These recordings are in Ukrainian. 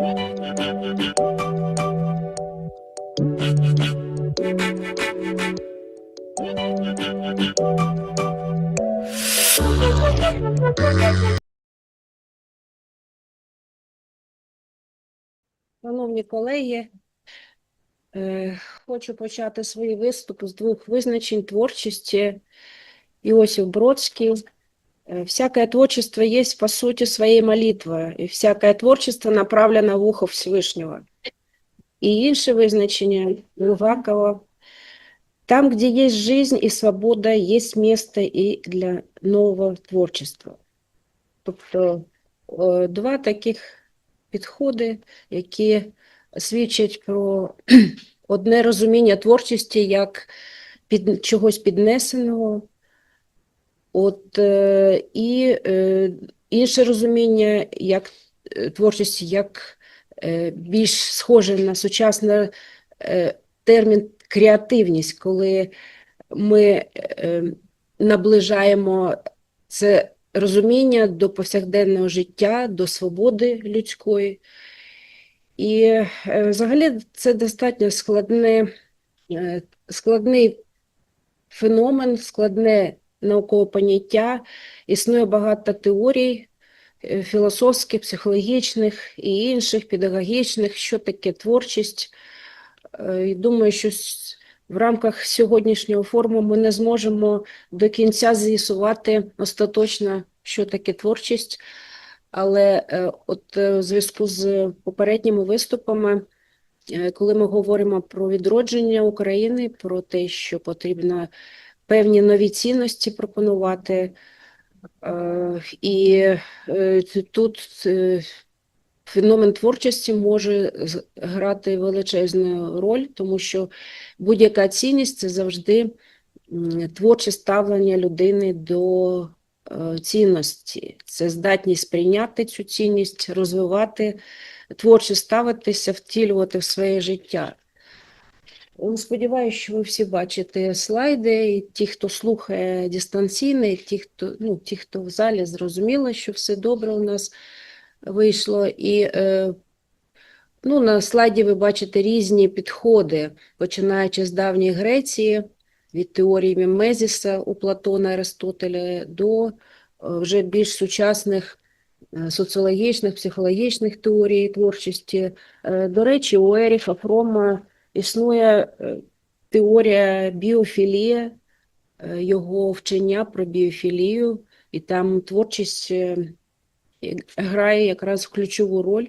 Шановні колеги, е, хочу почати свої виступи з двох визначень творчості. Иосиф Бродский. Э, Всякое творчество есть, по сути, своей молитва, и всякое творчество направлено в ухо Всевишнего. І інше визначення Булгакова. Там, где есть жизнь и свобода, есть место и для нового творчества. Тобто два таких підходи, які свідчать про одне розуміння творчості як під, чогось піднесеного, от, е, і е, інше розуміння як е, творчості, як більш схоже на сучасний термін креативність, коли ми наближаємо це розуміння до повсякденного життя, до свободи людської. І взагалі це достатньо складне, складний феномен, складне наукове поняття. Існує багато теорій е, філософських, психологічних і інших, педагогічних, що таке творчість. Е, І думаю, що в рамках сьогоднішнього форуму ми не зможемо до кінця з'ясувати остаточно, що таке творчість. Але е, от у зв'язку з попередніми виступами, коли ми говоримо про відродження України, про те, що потрібно певні нові цінності пропонувати, е, і е, тут е, феномен творчості може грати величезну роль, тому що будь-яка цінність це завжди творче ставлення людини до цінності. Це здатність сприйняти цю цінність, розвивати, творче ставитися, втілювати в своє життя. Сподіваюся, що ви всі бачите слайди, і ті, хто слухає дистанційно, і ті, хто, ну, ті, хто в залі, зрозуміло, що все добре у нас вийшло. І е, ну, на слайді ви бачите різні підходи, починаючи з давньої Греції, від теорії Мімезіса у Платона Аристотеля до е, вже більш сучасних е, соціологічних, психологічних теорій творчості. До речі, у Еріха Фрома існує е, теорія біофілії, е, його вчення про біофілію, і там творчість е, грає якраз ключову роль.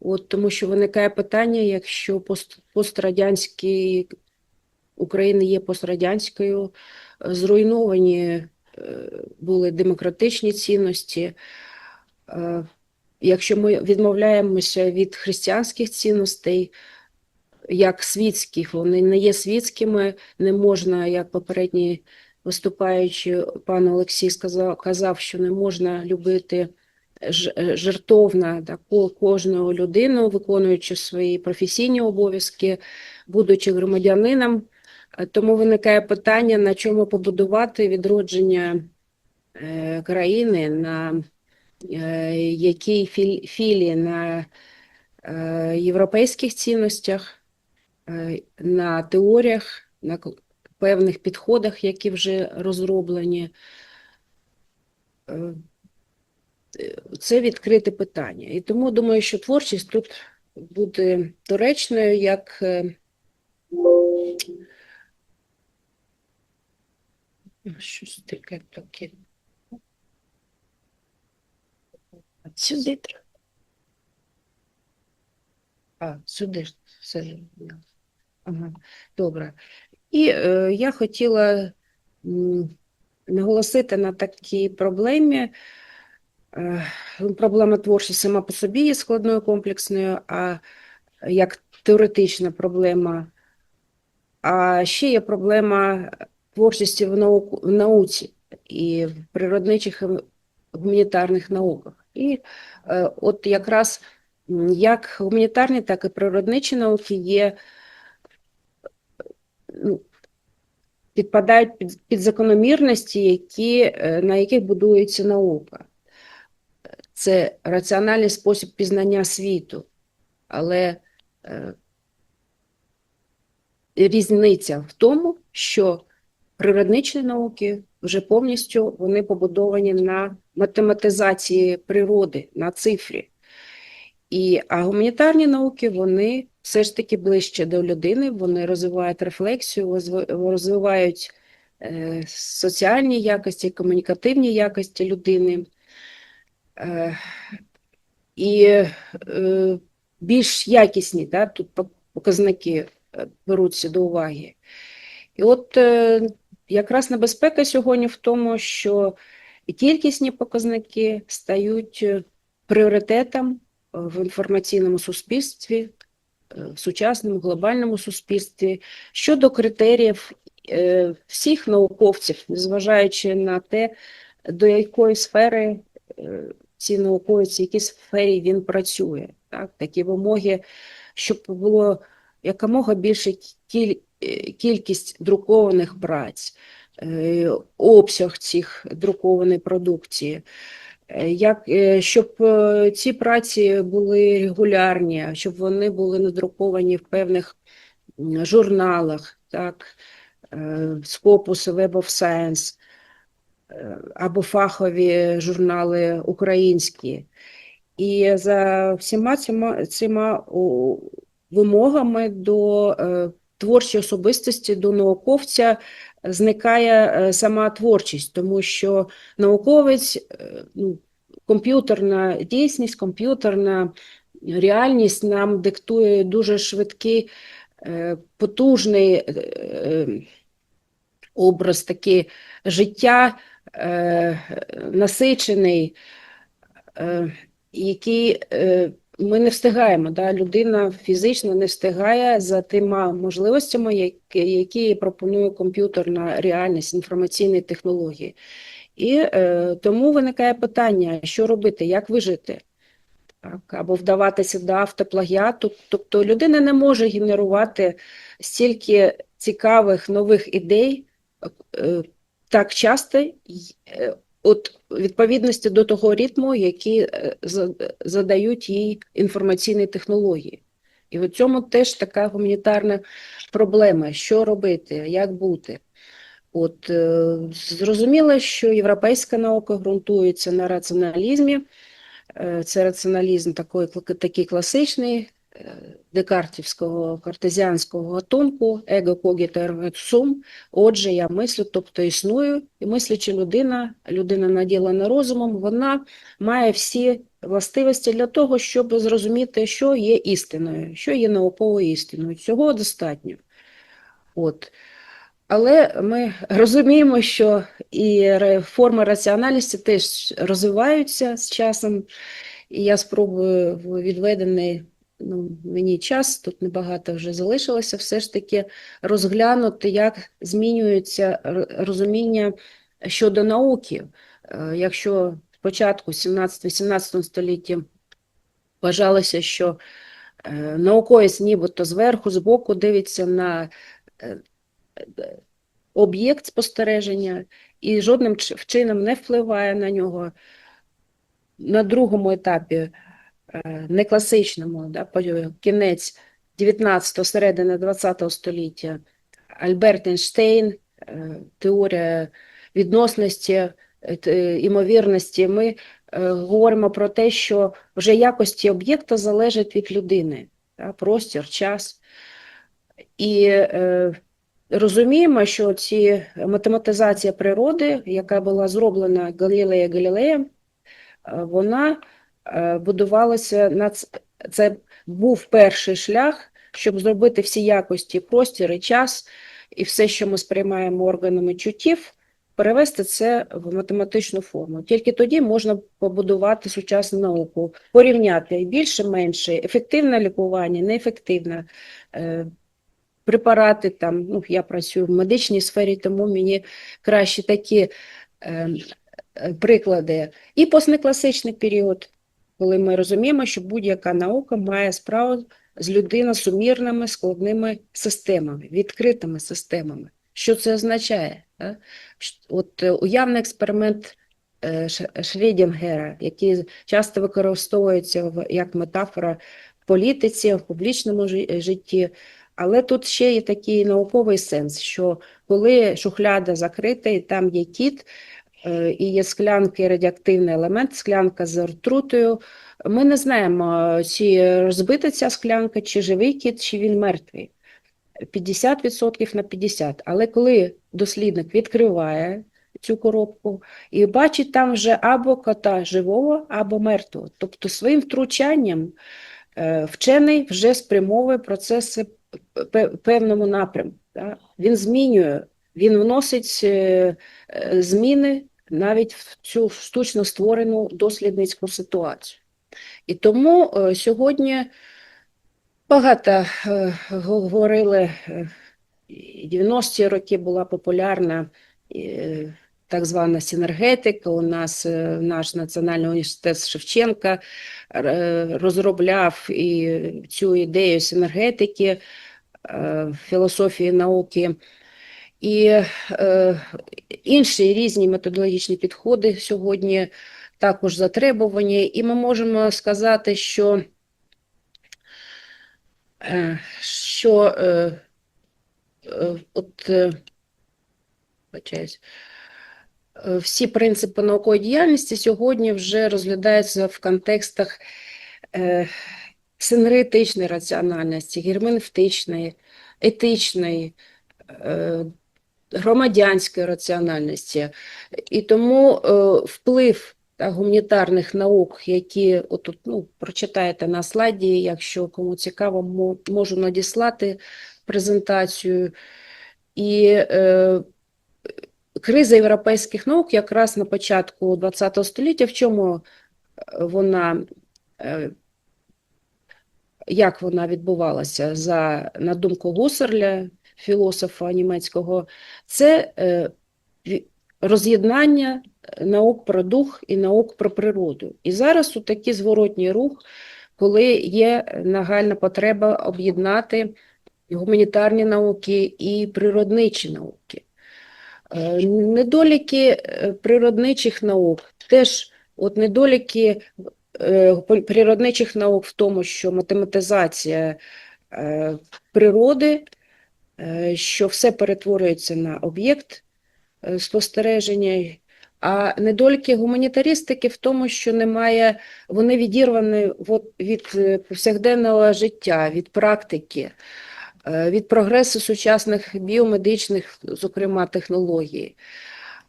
От, тому що виникає питання, якщо пост, пострадянський Україна є пострадянською, зруйновані були демократичні цінності. Якщо ми відмовляємося від християнських цінностей, як світських, вони не є світськими, не можна, як попередній виступаючий пан Олексій сказав, казав, що не можна любити ж- е, жертовно да, ко- кожну людину, виконуючи свої професійні обов'язки, будучи громадянином. Е, Тому виникає питання, на чому побудувати відродження е, країни, на е, якій філії, на е, європейських цінностях, е, на теоріях, на певних підходах, які вже розроблені. Е, Це відкрите питання. І тому думаю, що творчість тут буде доречною, як е, щось таке таке. Сюди. А, сюди ж все. Добре. І е, я хотіла м, наголосити на такій проблемі. Е, ну, Проблема творчості сама по собі є складною комплексною, а як теоретична проблема. А ще є проблема творчості в, науку, в науці і в природничих гуманітарних науках. І е, от якраз як гуманітарні, так і природничі науки є, підпадають під, під закономірності, які, е, на яких будується наука. Це раціональний спосіб пізнання світу. але е, різниця в тому, що природничні науки вже повністю вони побудовані на математизації природи, на цифрі. І, а гуманітарні науки вони все ж таки ближче до людини, вони розвивають рефлексію, розвивають е, соціальні якості, комунікативні якості людини. Е, і е, більш якісні да, тут показники беруться до уваги. І от якраз небезпека сьогодні в тому, що кількісні показники стають пріоритетом в інформаційному суспільстві, в сучасному глобальному суспільстві щодо критеріїв е, всіх науковців, незважаючи на те, до якої сфери е, ці науковець, в якій сфері він працює. Так? Такі вимоги, щоб було якомога більше кіль, е, кількість друкованих праць, е, обсяг цих друкованої продукції, е, як, е, щоб е, ці праці були регулярні, щоб вони були надруковані в певних журналах, так, е, Scopus, Web of Science, е, або фахові журнали українські. І за всіма цими, цими вимогами до е, творчої особистості, до науковця зникає е, сама творчість, тому що науковець, е, ну, комп'ютерна дійсність, комп'ютерна реальність нам диктує дуже швидкий, е, потужний образ такий життя, насичений, який ми не встигаємо. Да? Людина фізично не встигає за тими можливостями, які, пропонує комп'ютерна реальність, інформаційні технології. І е, тому виникає питання, що робити, як вижити? Так, або вдаватися до автоплагіату. Тобто людина не може генерувати стільки цікавих нових ідей е, так часто, е, от відповідності до того ритму, який е, задають їй інформаційні технології. І в цьому теж така гуманітарна проблема, що робити, як бути. От е, зрозуміло, що європейська наука ґрунтується на раціоналізмі. Е, Це раціоналізм такий, такий класичний, декартівського картезіанського гатунку, его ergo sum. Отже, я мислю, тобто існую, і мисляча людина, людина наділена розумом, вона має всі властивості для того, щоб зрозуміти, що є істиною, що є науковою істиною. Цього достатньо. От. Але ми розуміємо, що і форми раціональності теж розвиваються з часом, і я спробую в відведений ну, мені час, тут небагато вже залишилося, все ж таки розглянути, як змінюється розуміння щодо науки. Е, Якщо спочатку 17-18 столітті вважалося, що е, науковець нібито зверху, збоку дивиться на е, об'єкт спостереження і жодним чи- чином не впливає на нього. На другому етапі, е, не класичному, да, кінець 19-го, середина 20-го століття, Альберт Ейнштейн, е, теорія відносності, е, імовірності, ми е, говоримо про те, що вже якості об'єкта залежать від людини, да, простір, час. І е, розуміємо, що ці математизація природи, яка була зроблена Галілея Галілеєм, е, вона е, будувалася на це був перший шлях, щоб зробити всі якості, простір і час, і все, що ми сприймаємо органами чуттів, перевести це в математичну форму. Тільки тоді можна побудувати сучасну науку, порівняти більше, менше, ефективне лікування, неефективне. е, Препарати там, ну я працюю в медичній сфері, тому мені краще такі е, е, приклади. І постнекласичний період, коли ми розуміємо, що будь-яка наука має справу з людино-сумірними складними системами, відкритими системами. Що це означає? От е, уявний експеримент е, Ш- Шрёдінгера, який часто використовується в- як метафора політиці, в публічному житті. Але тут ще є такий науковий сенс, що коли шухляда закрита і там є кіт, і є склянки радіоактивний елемент, склянка з отрутою, ми не знаємо, чи розбита ця склянка, чи живий кіт, чи він мертвий. 50% на 50%. Але коли дослідник відкриває цю коробку і бачить там вже або кота живого, або мертвого. Тобто своїм втручанням е, вчений вже спрямовує процеси певному напрямку. Він змінює, він вносить е, е, зміни навіть в цю штучно створену дослідницьку ситуацію. І тому е, сьогодні багато е, говорили, е, 90-ті роки була популярна е, так звана синергетика. У нас е, наш Національний університет Шевченка е, розробляв і цю ідею синергетики, е, філософії науки. І е, інші різні методологічні підходи сьогодні також затребувані, і ми можемо сказати, що, е, що е, е, от, е, е, всі принципи наукової діяльності сьогодні вже розглядаються в контекстах е, синергетичної раціональності, герменевтичної, етичної, е, громадянської раціональності. І тому е, вплив та, гуманітарних наук, які отут, ну, прочитаєте на слайді, якщо кому цікаво, можу надіслати презентацію. І е, криза європейських наук якраз на початку ХХ століття, в чому е, вона, е, як вона відбувалася, за, на думку Гусарля, філософа німецького, це е, роз'єднання е, наук про дух і наук про природу. І зараз у такий зворотній рух, коли є нагальна потреба об'єднати гуманітарні науки і природничі науки. Е, Недоліки е, природничих наук теж, от недоліки е, природничих наук в тому, що математизація е, природи, е, що все перетворюється на об'єкт е, спостереження, а недоліки гуманітаристики в тому, що немає, вони відірвані від е, повсякденного життя, від практики, е, від прогресу сучасних біомедичних, зокрема, технологій.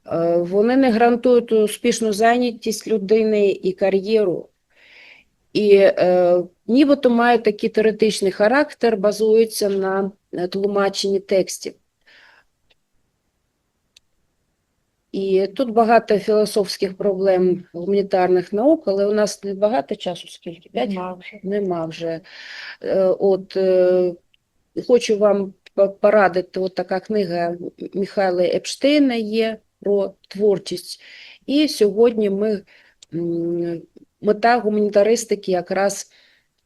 Е, Вони не гарантують успішну зайнятість людини і кар'єру. І е, нібито мають такий теоретичний характер, базуються на е, тлумаченні текстів. І тут багато філософських проблем гуманітарних наук, але у нас не багато часу, скільки? П'ять? Нема вже. Нема вже. Е, От е, хочу вам порадити, от така книга Михайла Епштейна є про творчість. І сьогодні ми мета гуманітаристики якраз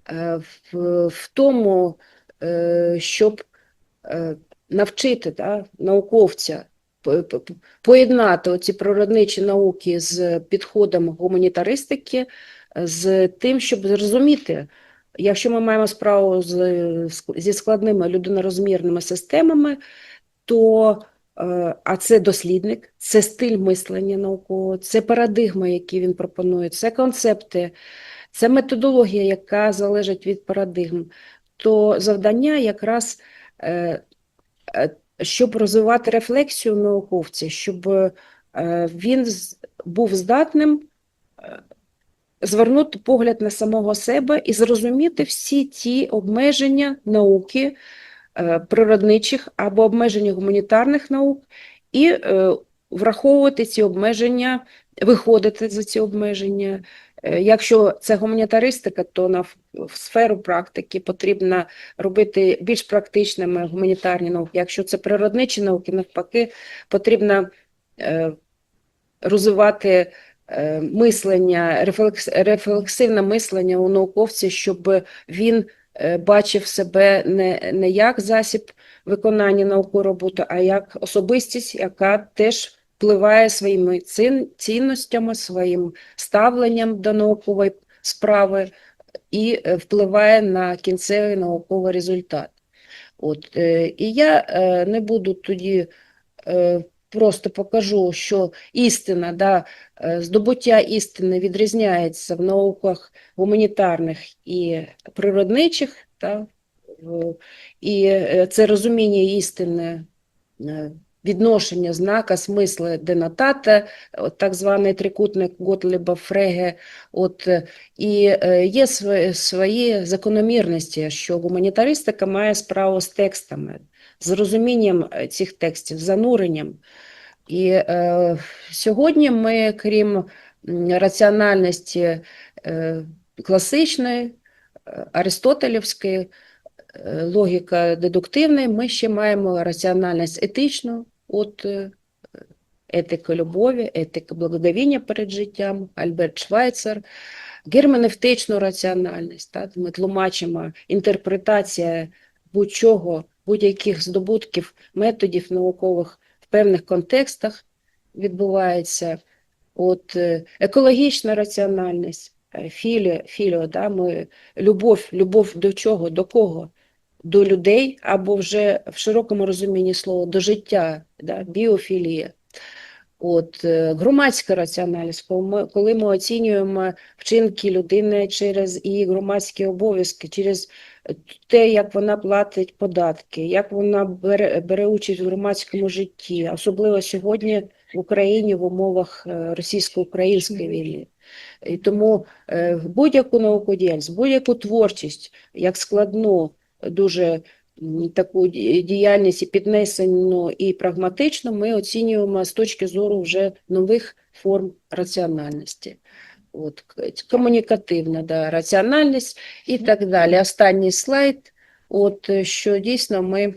е, в, в тому, щоб навчити да, науковця по- по- по- поєднати оці природничі науки з підходом гуманітаристики, з тим, щоб зрозуміти, якщо ми маємо справу з, зі складними людинорозмірними системами, то е, а це дослідник, це стиль мислення наукового, це парадигма, які він пропонує, це концепти, це методологія, яка залежить від парадигм, то завдання якраз е, е, щоб розвивати рефлексію науковця, щоб е, він був здатним е, звернути погляд на самого себе і зрозуміти всі ті обмеження науки е, природничих або обмеження гуманітарних наук, і е, враховувати ці обмеження, виходити за ці обмеження. Е, Якщо це гуманітаристика, то на сферу практики потрібно робити більш практичними гуманітарні науки. Якщо це природничі науки, навпаки, потрібно е, розвивати е, мислення, рефлексивне мислення у науковця, щоб він бачив себе не, не як засіб виконання наукової роботи, а як особистість, яка теж впливає своїми цін- цінностями, своїм ставленням до наукової справи і е, впливає на кінцевий науковий результат. От, е, і я е, не буду тоді просто покажу, що істина, да, здобуття істини відрізняється в науках гуманітарних і природничих, та, і це розуміння істини, відношення знака, смисли денотата, от так званий трикутник Готліба Фреге. От, е, і е, є свої, закономірності, що гуманітаристика має справу з текстами, з розумінням е, цих текстів, зануренням. І е, сьогодні ми, крім раціональності е, класичної, аристотелівської, логіка дедуктивної, ми ще маємо раціональність етичну, от е, етика любові, етика благоговіння перед життям, Альберт Швайцер, герменевтичну раціональність. Так? Ми тлумачимо інтерпретація будь-чого, будь-яких здобутків, методів наукових в певних контекстах відбувається. От е, екологічна раціональність, е, філі, філіо, да, ми, любов, любов до чого, до кого? До людей або вже в широкому розумінні слова до життя, да, біофілія. От, е, громадська раціональність, коли ми, оцінюємо вчинки людини через її громадські обов'язки, через те, як вона платить податки, як вона бере, бере участь в громадському житті, особливо сьогодні в Україні в умовах е, російсько-української війни. І тому е, будь-яку науку діяльність, будь-яку творчість, як складну, дуже таку діяльність і піднесену і прагматичну, ми оцінюємо з точки зору вже нових форм раціональності. От, комунікативна да, раціональність і так далі. Останній слайд, от, е, що дійсно ми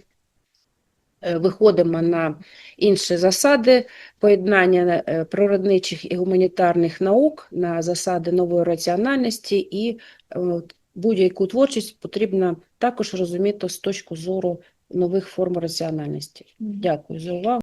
е, виходимо на інші засади поєднання е, природничих і гуманітарних наук, на засади нової раціональності і будь-яку творчість потрібно також розуміти з точки зору нових форм раціональності. Дякую за увагу.